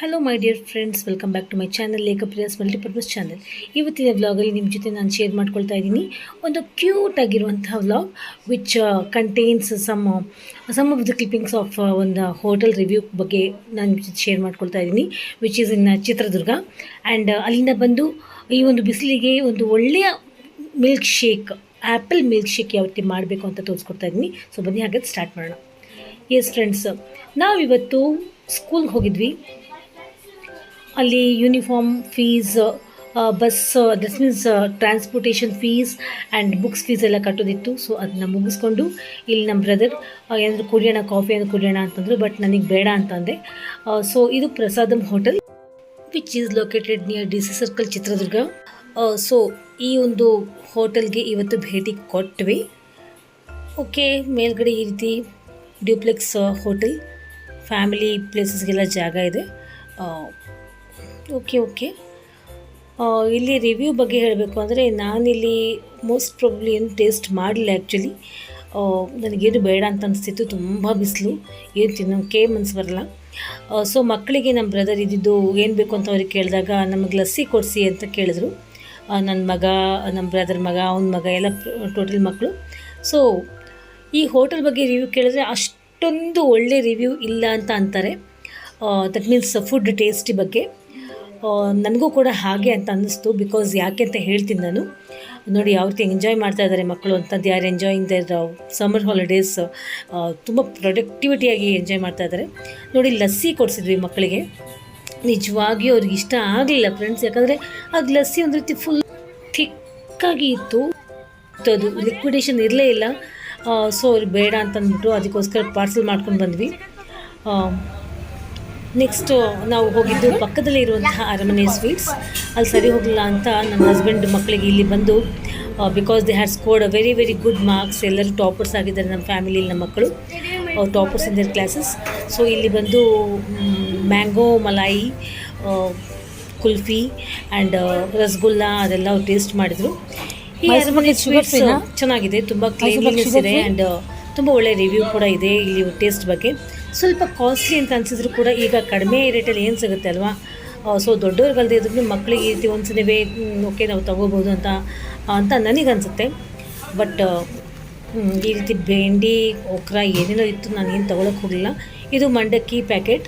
Hello my dear friends welcome back to my channel Lekhapriyas multipurpose channel ಇವತ್ತಿನ ವ್ಲಾಗಲ್ಲಿ ನಿಮ್ಮ ಜೊತೆ ನಾನು ಶೇರ್ ಮಾಡ್ಕೊಳ್ತಾ ಇದ್ದೀನಿ. ಒಂದು ಕ್ಯೂಟ್ ಆಗಿರುವಂತಹ vlog which contains some some of the clippings of ಒಂದು ಹೋಟೆಲ್ ರಿವ್ಯೂ ಬಗ್ಗೆ ನಾನು ಜೊತೆ ಶೇರ್ ಮಾಡ್ಕೊಳ್ತಾ ಇದ್ದೀನಿ which is in Chitradurga. And ಅಲ್ಲಿಂದ ಬಂದು ಈ ಒಂದು ಬಿಸಿಲಿಗೆ ಒಂದು ಒಳ್ಳೆಯ milk shake apple milk shake ಯಾವ ಮಾಡಬೇಕು ಅಂತ ತೋರಿಸ್ಕೊಡ್ತಾ ಇದ್ದೀನಿ. ಸೊ ಬನ್ನಿ ಹಾಗಾದ್ರೆ ಸ್ಟಾರ್ಟ್ ಮಾಡೋಣ. ಎಸ್ ಫ್ರೆಂಡ್ಸ್ ನಾವಿವತ್ತು ಸ್ಕೂಲ್ಗೆ ಹೋಗಿದ್ವಿ. ಅಲ್ಲಿ uniform fees bus this means transportation fees and books fees ಎಲ್ಲ ಕಟ್ಟೋದಿತ್ತು. ಸೊ ಅದನ್ನ ಮುಗಿಸ್ಕೊಂಡು ಇಲ್ಲಿ ನಮ್ಮ ಬ್ರದರ್ ಏನಾದರೂ ಕುಡಿಯೋಣ ಕಾಫಿ ಏನಾದ್ರು ಕುಡಿಯೋಣ ಅಂತಂದರು ಬಟ್ ನನಗೆ ಬೇಡ ಅಂತಂದೆ. ಸೊ ಇದು Prasadam hotel which is located near D C circle Chitradurga. So ಈ ಒಂದು ಹೋಟೆಲ್ಗೆ ಇವತ್ತು ಭೇಟಿ ಕೊಟ್ವಿ. ಓಕೆ ಮೇಲ್ಗಡೆ ಈ ರೀತಿ ಡ್ಯೂಪ್ಲೆಕ್ಸ್ ಹೋಟೆಲ್ ಫ್ಯಾಮಿಲಿ ಪ್ಲೇಸಸ್ಗೆಲ್ಲ ಜಾಗ ಇದೆ. Okay okay. ಇಲ್ಲಿ ರಿವ್ಯೂ ಬಗ್ಗೆ ಹೇಳಬೇಕು ಅಂದರೆ ನಾನಿಲ್ಲಿ ಮೋಸ್ಟ್ ಪ್ರಾಬ್ಲಿ ಏನು ಟೇಸ್ಟ್ ಮಾಡಲಿಲ್ಲ ಆ್ಯಕ್ಚುಲಿ ನನಗೇನು ಬೇಡ ಅಂತ ಅನಿಸ್ತಿತ್ತು, ತುಂಬ ಬಿಸಿಲು, ಏನು ತಿನ್ನೋಕ್ಕೆ ಮನ್ಸು ಬರಲ್ಲ. ಸೊ ಮಕ್ಕಳಿಗೆ ನಮ್ಮ ಬ್ರದರ್ ಇದ್ದಿದ್ದು ಏನು ಬೇಕು ಅಂತ ಅವ್ರಿಗೆ ಕೇಳಿದಾಗ ನಮಗೆ ಲಸ್ಸಿ ಕೊಡಿಸಿ ಅಂತ ಕೇಳಿದ್ರು. ನನ್ನ ಮಗ ನಮ್ಮ ಬ್ರದರ್ ಮಗ, ಅವನ ಮಗ, ಎಲ್ಲ ಟೋಟಲ್ ಮಕ್ಕಳು. ಸೊ ಈ ಹೋಟೆಲ್ ಬಗ್ಗೆ ರಿವ್ಯೂ ಕೇಳಿದ್ರೆ ಅಷ್ಟೊಂದು ಒಳ್ಳೆ ರಿವ್ಯೂ ಇಲ್ಲ ಅಂತ ಅಂತಾರೆ. ದಟ್ ಮೀನ್ಸ್ ಫುಡ್ ಟೇಸ್ಟಿ ಬಗ್ಗೆ. ನನಗೂ ಕೂಡ ಹಾಗೆ ಅಂತ ಅನ್ನಿಸ್ತು ಬಿಕಾಸ್ ಯಾಕೆ ಅಂತ ಹೇಳ್ತೀನಿ ನಾನು. ನೋಡಿ ಯಾವ ರೀತಿ ಎಂಜಾಯ್ ಮಾಡ್ತಾ ಇದ್ದಾರೆ ಮಕ್ಕಳು ಅಂತ. ಯಾರು ಎಂಜಾಯಿಂಗ್ ದೇರ್ ಸಮ್ಮರ್ ಹಾಲಿಡೇಸ್ ತುಂಬ ಪ್ರೊಡಕ್ಟಿವಿಟಿಯಾಗಿ ಎಂಜಾಯ್ ಮಾಡ್ತಾ ಇದ್ದಾರೆ. ನೋಡಿ, ಲಸ್ಸಿ ಕೊಡಿಸಿದ್ವಿ ಮಕ್ಕಳಿಗೆ. ನಿಜವಾಗಿಯೂ ಅವ್ರಿಗೆ ಇಷ್ಟ ಆಗಲಿಲ್ಲ ಫ್ರೆಂಡ್ಸ್ ಯಾಕಂದರೆ ಅದು ಲಸ್ಸಿ ಒಂದು ರೀತಿ ಫುಲ್ ಥಿಕ್ಕಾಗಿ ಇತ್ತು. ಅದು ಲಿಕ್ವಿಡೇಷನ್ ಇರಲೇ ಇಲ್ಲ. ಸೊ ಅವ್ರಿಗೆ ಬೇಡ ಅಂತ ಅಂದ್ಬಿಟ್ಟು ಅದಕ್ಕೋಸ್ಕರ ಪಾರ್ಸಲ್ ಮಾಡ್ಕೊಂಡು ಬಂದ್ವಿ. ನೆಕ್ಸ್ಟು ನಾವು ಹೋಗಿದ್ದು ಪಕ್ಕದಲ್ಲೇ ಇರುವಂತಹ ಅರಮನೆ ಸ್ವೀಟ್ಸ್ ಅಲ್ಲಿ ಸರಿ ಹೋಗಲಿಲ್ಲ ಅಂತ ನನ್ನ ಹಸ್ಬೆಂಡ್ ಮಕ್ಕಳಿಗೆ ಇಲ್ಲಿ ಬಂದು because they had scored a very very good marks ಎಲ್ಲರೂ ಟಾಪರ್ಸ್ ಆಗಿದ್ದಾರೆ ನಮ್ಮ ಫ್ಯಾಮಿಲಿಯಲ್ಲಿ ನಮ್ಮ ಮಕ್ಕಳು toppers in their classes so ಇಲ್ಲಿ ಬಂದು ಮ್ಯಾಂಗೋ ಮಲಾಯಿ ಕುಲ್ಫಿ ಆ್ಯಂಡ್ ರಸಗುಲ್ಲ ಅದೆಲ್ಲ ಅವ್ರು ಟೇಸ್ಟ್ ಮಾಡಿದರು. ಈ ಅರಮನೆ ಸ್ವೀಟ್ಸ್ ಚೆನ್ನಾಗಿದೆ ತುಂಬ ಕ್ಲೀನ್ಲಿನೆಸ್ ಇದೆ ಆ್ಯಂಡ್ ತುಂಬ ಒಳ್ಳೆ ರಿವ್ಯೂ ಕೂಡ ಇದೆ ಇಲ್ಲಿ ಟೇಸ್ಟ್ ಬಗ್ಗೆ. ಸ್ವಲ್ಪ ಕಾಸ್ಟ್ಲಿ ಅಂತ ಅನಿಸಿದ್ರು ಕೂಡ ಈಗ ಕಡಿಮೆ ರೇಟಲ್ಲಿ ಏನು ಸಿಗುತ್ತೆ ಅಲ್ವಾ? ಸೊ ದೊಡ್ಡವ್ರಿಗಲ್ದೇ ಇದ್ರೂ ಮಕ್ಕಳಿಗೆ ಈ ರೀತಿ ಒಂದ್ಸಲವೇ ಓಕೆ ನಾವು ತೊಗೋಬೋದು ಅಂತ ಅಂತ ನನಗನ್ಸುತ್ತೆ. ಬಟ್ ಈ ರೀತಿ ಬೆಂಡಿ ಒಕ್ರಾ ಏನೇನೋ ಇತ್ತು ನಾನು ಏನು ತೊಗೊಳಕ್ಕೆ ಹೋಗಲಿಲ್ಲ. ಇದು ಮಂಡಕ್ಕಿ ಪ್ಯಾಕೆಟ್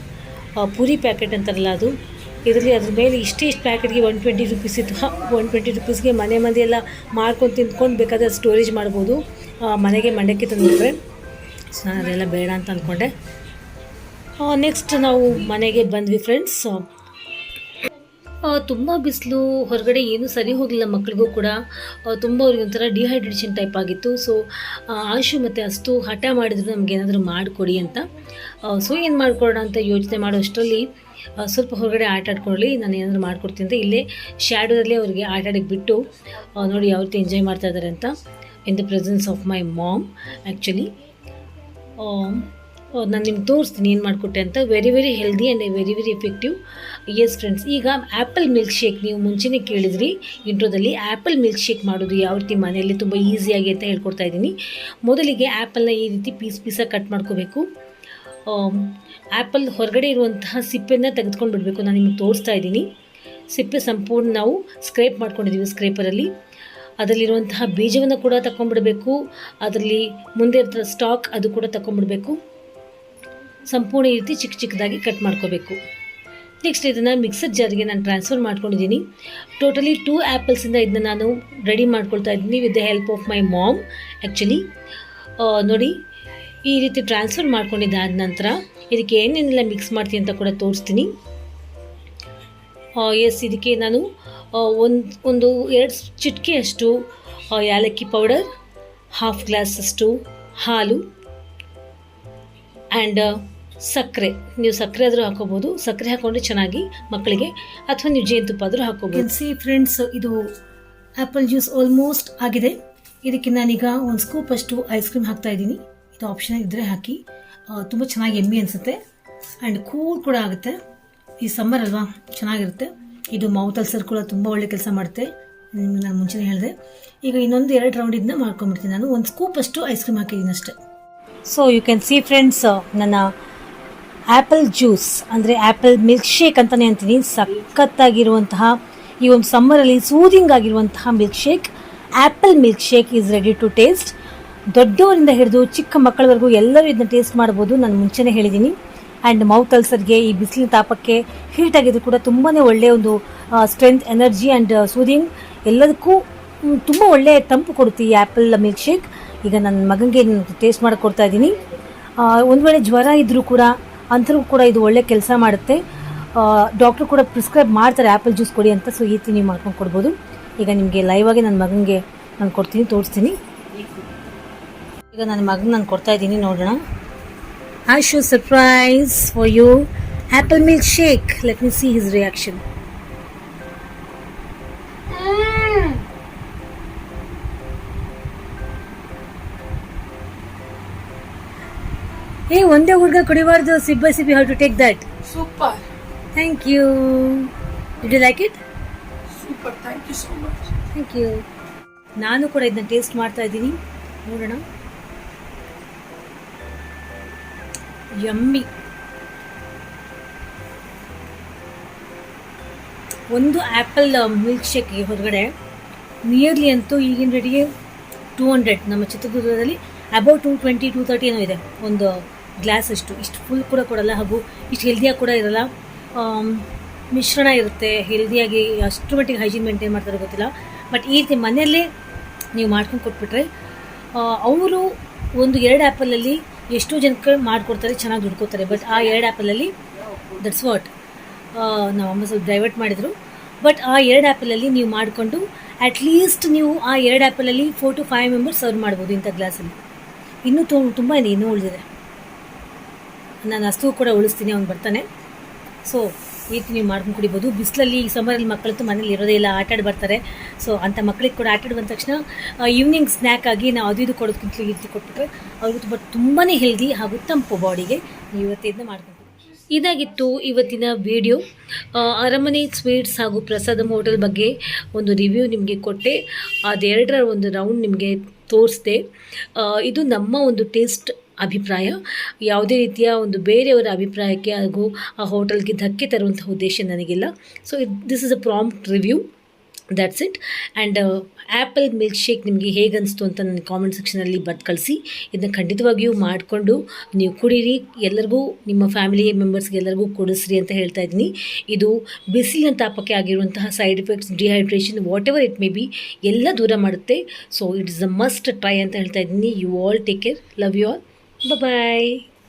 ಪೂರಿ ಪ್ಯಾಕೆಟ್ ಅಂತಾರಲ್ಲ ಅದು. ಇದರಲ್ಲಿ ಅದ್ರ ಮೇಲೆ ಇಷ್ಟೇ ಇಷ್ಟು ಪ್ಯಾಕೆಟ್ಗೆ ಒನ್ ಟ್ವೆಂಟಿ ರುಪೀಸ್ ಇತ್ತು. ಒನ್ ಟ್ವೆಂಟಿ ರುಪೀಸ್ಗೆ ಮನೆ ಮಂದಿ ಎಲ್ಲ ಮಾಡ್ಕೊಂಡು ತಿಂದ್ಕೊಂಡು ಬೇಕಾದ್ರೆ ಸ್ಟೋರೇಜ್ ಮಾಡ್ಬೋದು. ಮನೆಗೆ ಮಂಡಕ್ಕಿ ತಂದುಬಿಟ್ರೆ ಅದೆಲ್ಲ ಬೇಡ ಅಂತ ಅಂದ್ಕೊಂಡೆ ನೆಕ್ಸ್ಟ್ ನಾವು ಮನೆಗೆ ಬಂದ್ವಿ ಫ್ರೆಂಡ್ಸ್ ತುಂಬ ಬಿಸಿಲು, ಹೊರಗಡೆ ಏನೂ ಸರಿ ಹೋಗಲಿಲ್ಲ ಮಕ್ಕಳಿಗೂ ಕೂಡ. ತುಂಬ ಅವ್ರಿಗೆ ಒಂಥರ ಡಿಹೈಡ್ರೇಷನ್ ಟೈಪ್ ಆಗಿತ್ತು. ಸೊ ಆಶು ಮತ್ತು ಅಷ್ಟು ಹಠ ಮಾಡಿದ್ರು ನಮ್ಗೆ ಏನಾದರೂ ಮಾಡಿಕೊಡಿ ಅಂತ. ಸೊ ಏನು ಮಾಡಿಕೊಡೋಣ ಅಂತ ಯೋಚನೆ ಮಾಡೋ ಅಷ್ಟರಲ್ಲಿ ಸ್ವಲ್ಪ ಹೊರಗಡೆ ಆಟ ಆಡ್ಕೊಳ್ಳಿ, ನಾನು ಏನಾದರೂ ಮಾಡಿಕೊಡ್ತೀನಿ ಅಂತ. ಇಲ್ಲೇ ಶ್ಯಾಡೋದಲ್ಲಿ ಅವ್ರಿಗೆ ಆಟ ಆಡಕ್ಕೆ ಬಿಟ್ಟು ನೋಡಿ ಯಾವ ರೀತಿ ಎಂಜಾಯ್ ಮಾಡ್ತಾ ಇದ್ದಾರೆ ಅಂತ. In the presence of my mom actually ನಾನು ನಿಮ್ಗೆ ತೋರಿಸ್ತೀನಿ ಏನು ಮಾಡಿಕೊಟ್ಟೆ ಅಂತ. Very very healthy and very very effective yes friends ಈಗ ಆ್ಯಪಲ್ ಮಿಲ್ಕ್ ಶೇಕ್ ನೀವು ಮುಂಚೆನೇ ಕೇಳಿದ್ರಿ ಇಂಟ್ರೋದಲ್ಲಿ. ಆ್ಯಪಲ್ ಮಿಲ್ಕ್ ಶೇಕ್ ಮಾಡೋದು ಯಾವ ರೀತಿ ಮನೆಯಲ್ಲಿ ತುಂಬ ಈಸಿಯಾಗಿ ಅಂತ ಹೇಳ್ಕೊಡ್ತಾ ಇದ್ದೀನಿ. ಮೊದಲಿಗೆ ಆ್ಯಪಲ್ನ ಈ ರೀತಿ ಪೀಸ್ ಪೀಸಾಗಿ ಕಟ್ ಮಾಡ್ಕೋಬೇಕು. ಆ್ಯಪಲ್ ಹೊರಗಡೆ ಇರುವಂತಹ ಸಿಪ್ಪೆನ ತೆಗೆದುಕೊಂಡು ಬಿಡಬೇಕು ನಾನು ನಿಮಗೆ ತೋರಿಸ್ತಾ ಇದ್ದೀನಿ. ಸಿಪ್ಪೆ ಸಂಪೂರ್ಣ ನಾವು ಸ್ಕ್ರೇಪ್ ಮಾಡ್ಕೊಂಡಿದ್ದೀವಿ ಸ್ಕ್ರೇಪರಲ್ಲಿ ಅದರಲ್ಲಿರುವಂತಹ ಬೀಜವನ್ನು ಕೂಡ ತಗೊಂಡ್ಬಿಡಬೇಕು ಅದರಲ್ಲಿ ಮುಂದೆ ಇರ್ತಾರೆ ಸ್ಟಾಕ್ ಅದು ಕೂಡ ತಗೊಂಡ್ಬಿಡಬೇಕು ಸಂಪೂರ್ಣ ರೀತಿ ಚಿಕ್ಕ ಚಿಕ್ಕದಾಗಿ ಕಟ್ ಮಾಡ್ಕೋಬೇಕು. ನೆಕ್ಸ್ಟ್ ಇದನ್ನು ಮಿಕ್ಸರ್ ಜಾರಿಗೆ ನಾನು ಟ್ರಾನ್ಸ್ಫರ್ ಮಾಡ್ಕೊಂಡಿದ್ದೀನಿ. ಟೋಟಲಿ ಟೂ ಆ್ಯಪಲ್ಸಿಂದ ಇದನ್ನ ನಾನು ರೆಡಿ ಮಾಡ್ಕೊಳ್ತಾ ಇದ್ದೀನಿ with the help of my mom actually ನೋಡಿ, ಈ ರೀತಿ ಟ್ರಾನ್ಸ್ಫರ್ ಮಾಡ್ಕೊಂಡಿದ್ದಾದ ನಂತರ ಇದಕ್ಕೆ ಏನೇನೆಲ್ಲ ಮಿಕ್ಸ್ ಮಾಡ್ತೀನಿ ಅಂತ ಕೂಡ ತೋರಿಸ್ತೀನಿ. ಎಸ್, ಇದಕ್ಕೆ ನಾನು ಒಂದು ಒಂದು, ಎರಡು ಚಿಟಿಕೆಯಷ್ಟು ಏಲಕ್ಕಿ ಪೌಡರ್ ಹಾಫ್ ಗ್ಲಾಸಷ್ಟು ಹಾಲು ಆ್ಯಂಡ್ ಸಕ್ಕರೆ. ನೀವು ಸಕ್ಕರೆ ಆದರೂ ಹಾಕೋಬೋದು. ಸಕ್ಕರೆ ಹಾಕೊಂಡ್ರೆ ಚೆನ್ನಾಗಿ ಮಕ್ಕಳಿಗೆ, ಅಥವಾ ನೀವು ಜೇನುತುಪ್ಪ ಆದರೂ ಹಾಕೋಬೋದು. ಸಿ ಫ್ರೆಂಡ್ಸ್ ಇದು ಆ್ಯಪಲ್ ಜ್ಯೂಸ್ ಆಲ್ಮೋಸ್ಟ್ ಆಗಿದೆ. ಇದಕ್ಕೆ ನಾನೀಗ ಒಂದು ಸ್ಕೂಪ್ ಅಷ್ಟು ಐಸ್ ಕ್ರೀಮ್ ಹಾಕ್ತಾ ಇದ್ದೀನಿ. ಇದು ಆಪ್ಷನ್ ಇದ್ದರೆ ಹಾಕಿ. ತುಂಬ ಚೆನ್ನಾಗಿ ಎಮ್ಮಿ ಅನಿಸುತ್ತೆ. ಆ್ಯಂಡ್ ಕೂಲ್ ಕೂಡ ಆಗುತ್ತೆ. ಈ ಸಮ್ಮರ್ ಅಲ್ವಾ? ಚೆನ್ನಾಗಿರುತ್ತೆ. ಇದು ಮೌತ್ ಸರ್ ಕೂಡ ತುಂಬ ಒಳ್ಳೆ ಕೆಲಸ ಮಾಡುತ್ತೆ ನಾನು ಮುಂಚೆನೇ ಹೇಳಿದೆ. ಈಗ ಇನ್ನೊಂದು ಎರಡು ರೌಂಡ್ ಇದನ್ನ ಮಾಡ್ಕೊಂಡ್ಬಿಡ್ತೀನಿ ನಾನು. ಒಂದು ಸ್ಕೂಪ್ ಅಷ್ಟು ಐಸ್ ಕ್ರೀಮ್ ಹಾಕಿದ್ದೀನಿ ಅಷ್ಟೇ. So you can see friends ನನ್ನ ಆ್ಯಪಲ್ ಜ್ಯೂಸ್ ಅಂದರೆ ಆ್ಯಪಲ್ ಮಿಲ್ಕ್ ಶೇಕ್ ಅಂತಲೇ ಅಂತೀನಿ. ಸಖತ್ತಾಗಿರುವಂತಹ ಈ ಒಂದು ಸಮ್ಮರಲ್ಲಿ ಸೂದಿಂಗ್ ಆಗಿರುವಂತಹ milkshake apple milkshake is ready to taste ದೊಡ್ಡವರಿಂದ ಹಿಡಿದು ಚಿಕ್ಕ ಮಕ್ಕಳವರೆಗೂ ಎಲ್ಲರೂ ಇದನ್ನ ಟೇಸ್ಟ್ ಮಾಡ್ಬೋದು. ನಾನು ಮುಂಚೆನೇ ಹೇಳಿದ್ದೀನಿ ಆ್ಯಂಡ್ ಮೌತ್ ಅಲ್ಸರ್ಗೆ ಈ ಬಿಸಿಲಿನ ತಾಪಕ್ಕೆ ಹೀಟ್ ಆಗಿದ್ರು ಕೂಡ ತುಂಬಾ ಒಳ್ಳೆಯ ಒಂದು ಸ್ಟ್ರೆಂತ್ ಎನರ್ಜಿ ಆ್ಯಂಡ್ ಸೂದಿಂಗ್ ಎಲ್ಲದಕ್ಕೂ ತುಂಬ ಒಳ್ಳೆಯ ತಂಪು ಕೊಡುತ್ತೆ ಈ ಆ್ಯಪಲ್ ಮಿಲ್ಕ್ ಶೇಕ್ ಈಗ ನನ್ನ ಮಗನಿಗೆ ಟೇಸ್ಟ್ ಮಾಡಿ ಕೊಡ್ತಾ ಇದ್ದೀನಿ. ಒಂದು ವೇಳೆ ಜ್ವರ ಇದ್ದರೂ ಕೂಡ, ಅಂಥವ್ರಿಗೂ ಕೂಡ ಇದು ಒಳ್ಳೆ ಕೆಲಸ ಮಾಡುತ್ತೆ. ಡಾಕ್ಟ್ರು ಕೂಡ ಪ್ರಿಸ್ಕ್ರೈಬ್ ಮಾಡ್ತಾರೆ ಆ್ಯಪಲ್ ಜ್ಯೂಸ್ ಕೊಡಿ ಅಂತ ಸೊ ಈ ನೀವು ಮಾಡ್ಕೊಂಡು ಕೊಡ್ಬೋದು. ಈಗ ನಿಮಗೆ ಲೈವ್ ಆಗಿ ನನ್ನ ಮಗನಿಗೆ ನಾನು ಕೊಡ್ತೀನಿ, ತೋರಿಸ್ತೀನಿ. ಈಗ ನನ್ನ ಮಗನ ನಾನು ಕೊಡ್ತಾ ಇದ್ದೀನಿ, ನೋಡೋಣ. I show surprise for you. Apple milkshake. Let me see his reaction. Reaction ಏ ಒಂದೇ ಹುಡುಗ ಕುಡಿಬಾರ್ದು. ಸಿಬ್ಬ ಸಿಬ್ಬಿ how to take that super thank you did you like it super thank you so much thank you ನಾನು ಕೂಡ ಇದನ್ನ taste ಮಾಡ್ತಾ ಇದ್ದೀನಿ. ನೋಡೋಣ. ಯಮ್ಮಿ ಒಂದು ಆ್ಯಪಲ್ ಮಿಲ್ಕ್ ಶೇಕ್ಗೆ ಹೊರಗಡೆ ನಿಯರ್ಲಿ ಅಂತೂ ಈಗಿನ ರೇಟಿಗೆ ಟೂ ಹಂಡ್ರೆಡ್ ನಮ್ಮ ಚಿತ್ರದುರ್ಗದಲ್ಲಿ about two twenty two thirty ಏನೋ ಇದೆ. ಒಂದು ಗ್ಲಾಸ್ ಅಷ್ಟು. ಇಷ್ಟು ಫುಲ್ ಕೂಡ ಕೊಡಲ್ಲ. ಹಾಗೂ ಇಷ್ಟು ಹೆಲ್ದಿಯಾಗಿ ಕೂಡ ಇರಲ್ಲ. ಮಿಶ್ರಣ ಇರುತ್ತೆ. ಹೆಲ್ದಿಯಾಗಿ ಅಷ್ಟು ಮಟ್ಟಿಗೆ ಹೈಜೀನ್ ಮೇಂಟೈನ್ ಮಾಡ್ತಾರೆ ಗೊತ್ತಿಲ್ಲ. ಬಟ್ ಈ ರೀತಿ ಮನೆಯಲ್ಲೇ ನೀವು ಮಾಡ್ಕೊಂಡು ಕೊಟ್ಬಿಟ್ರೆ ಅವರು ಒಂದು ಎರಡು ಆ್ಯಪಲಲ್ಲಿ ಎಷ್ಟೋ ಜನಕ್ಕೆ ಮಾಡಿಕೊಡ್ತಾರೆ, ಚೆನ್ನಾಗಿ ದುಡ್ಕೋತಾರೆ ಬಟ್ ಆ ಎರಡು ಆ್ಯಪಲಲ್ಲಿ ದಟ್ಸ್ ವಾಟ್ ನಾವು ಅಮ್ಮ ಸ್ವಲ್ಪ ಡೈವರ್ಟ್ ಮಾಡಿದರು. ಬಟ್ ಆ ಎರಡು ಆ್ಯಪಲಲ್ಲಿ ನೀವು ಮಾಡಿಕೊಂಡು ಅಟ್ಲೀಸ್ಟ್ ನೀವು ಆ ಎರಡು ಆ್ಯಪಲಲ್ಲಿ four to five members serve ಮಾಡ್ಬೋದು ಇಂಥ ಗ್ಲಾಸಲ್ಲಿ ಇನ್ನೂ ತು, ತುಂಬ ಇದೆ ಇನ್ನೂ ಉಳಿದಿದೆ. ನಾನು ಅಷ್ಟು ಕೂಡ ಉಳಿಸ್ತೀನಿ, ಅವ್ನು ಬರ್ತಾನೆ. ಸೊ ರೀತಿ ನೀವು ಮಾಡ್ಕೊಂಡು ಕುಡಿಬೋದು. ಬಿಸಿಲಲ್ಲಿ ಈ ಸಮ್ಮರಲ್ಲಿ ಮಕ್ಕಳಂತೂ ಮನೇಲಿ ಇರೋದೇ ಇಲ್ಲ ಆಟಾಡಿ ಬರ್ತಾರೆ. ಸೊ ಅಂಥ ಮಕ್ಕಳಿಗೆ ಕೂಡ ಆಟಾಡಿ ಬಂದ ತಕ್ಷಣ ಈವ್ನಿಂಗ್ ಸ್ನ್ಯಾಕ್ ಆಗಿ ನಾವು ಅದು ಇದು ಕೊಡೋದಕ್ಕಿಂತ ಈ ಕೊಟ್ಬಿಟ್ರೆ ಅವ್ರಿಗೆ ತುಂಬ ತುಂಬಾ ಹೆಲ್ದಿ ಹಾಗೂ ತಂಪು ಬಾಡಿಗೆ ಇವತ್ತಿಂದ ಮಾಡ್ಕೊಂಡು ಇದಾಗಿತ್ತು ಇವತ್ತಿನ ವಿಡಿಯೋ ಅರಮನೆ ಸ್ವೀಟ್ಸ್ ಹಾಗೂ ಪ್ರಸಾದ ಹೋಟೆಲ್ ಬಗ್ಗೆ ಒಂದು ರಿವ್ಯೂ ನಿಮಗೆ ಕೊಟ್ಟೆ. ಅದೆರಡರ ಒಂದು ರೌಂಡ್ ನಿಮಗೆ ತೋರಿಸ್ದೆ. ಇದು ನಮ್ಮ ಒಂದು ಟೇಸ್ಟ್ ಅಭಿಪ್ರಾಯ. ಯಾವುದೇ ರೀತಿಯ ಒಂದು ಬೇರೆಯವರ ಅಭಿಪ್ರಾಯಕ್ಕೆ ಹಾಗೂ ಆ ಹೋಟೆಲ್ಗೆ ಧಕ್ಕೆ ತರುವಂಥ ಉದ್ದೇಶ ನನಗಿಲ್ಲ. So this is a prompt review that's it and apple milkshake ನಿಮಗೆ ಹೇಗೆ ಅನಿಸ್ತು ಅಂತ ನನ್ನ ಕಾಮೆಂಟ್ ಸೆಕ್ಷನಲ್ಲಿ ಬಟ್ ಕಳಿಸಿ. ಇದನ್ನ ಖಂಡಿತವಾಗಿಯೂ ಮಾಡಿಕೊಂಡು ನೀವು ಕುಡೀರಿ. ಎಲ್ಲರಿಗೂ, ನಿಮ್ಮ ಫ್ಯಾಮಿಲಿ ಮೆಂಬರ್ಸ್ಗೆ ಎಲ್ಲರಿಗೂ ಕೊಡಿಸ್ರಿ ಅಂತ ಹೇಳ್ತಾ ಇದ್ದೀನಿ. ಇದು ಬಿಸಿಲಿನ ತಾಪಕ್ಕೆ ಆಗಿರುವಂತಹ side effects dehydration whatever it may be ಎಲ್ಲ ದೂರ ಮಾಡುತ್ತೆ. So it is a must try ಅಂತ ಹೇಳ್ತಾ ಇದ್ದೀನಿ. You all take care love you all Bye-bye.